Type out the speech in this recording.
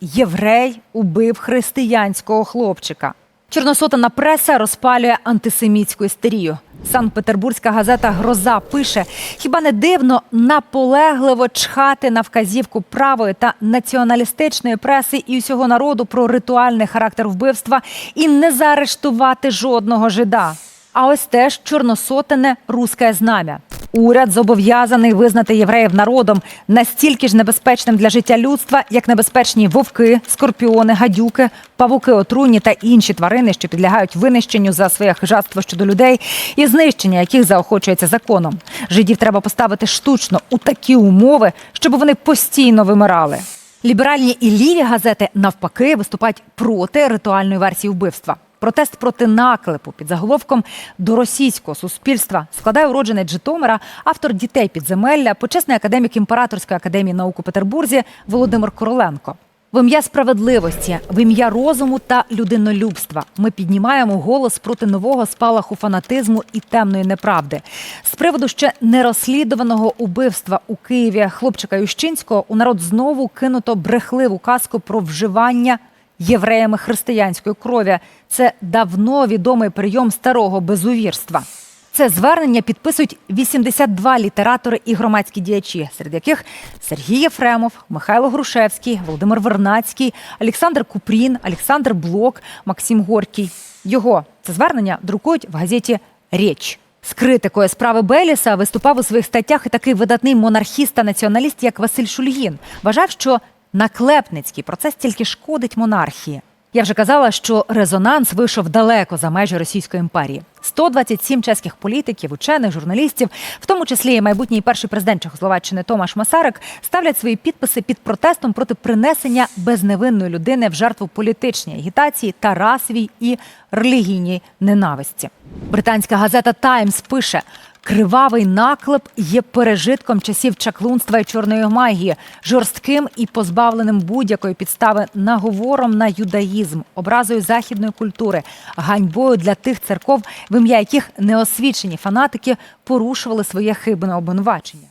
Єврей убив християнського хлопчика. Чорносотана преса розпалює антисемітську істерію. Санкт-Петербурзька газета Гроза пише: хіба не дивно наполегливо чхати на вказівку правої та націоналістичної преси і усього народу про ритуальний характер вбивства і не заарештувати жодного жида. А ось теж чорносотене руське знам'я. Уряд зобов'язаний визнати євреїв народом настільки ж небезпечним для життя людства, як небезпечні вовки, скорпіони, гадюки, павуки отруйні та інші тварини, що підлягають винищенню за своє хижатство щодо людей і знищення, яких заохочується законом. Жидів треба поставити штучно у такі умови, щоб вони постійно вимирали. Ліберальні і ліві газети навпаки виступають проти ритуальної версії вбивства. Протест проти наклепу під заголовком до російського суспільства складає уродженець Житомира, автор дітей підземелля, почесний академік імператорської академії наук у Петербурзі Володимир Короленко. В ім'я справедливості, в ім'я розуму та людинолюбства ми піднімаємо голос проти нового спалаху фанатизму і темної неправди. З приводу ще нерозслідуваного убивства у Києві хлопчика Ющинського у народ знову кинуто брехливу казку про вживання євреями християнської крові. Це давно відомий прийом старого безувірства. Це звернення підписують 82 літератори і громадські діячі, серед яких Сергій Єфремов, Михайло Грушевський, Володимир Вернацький, Олександр Купрін, Олександр Блок, Максим Горький. Його це звернення друкують в газеті Річ. З критикою справи Беліса виступав у своїх статтях і такий видатний монархіст та націоналіст, як Василь Шульгін. Вважав, що наклепницький процес тільки шкодить монархії. Я вже казала, що резонанс вийшов далеко за межі Російської імперії. 127 чеських політиків, учених, журналістів, в тому числі і майбутній перший президент Чехословаччини Томаш Масарик, ставлять свої підписи під протестом проти принесення безневинної людини в жертву політичній агітації та расовій і релігійній ненависті. Британська газета Таймс пише. Кривавий наклеп є пережитком часів чаклунства і чорної магії, жорстким і позбавленим будь-якої підстави наговором на юдаїзм, образою західної культури, ганьбою для тих церков, в ім'я яких неосвічені фанатики порушували своє хибне обвинувачення.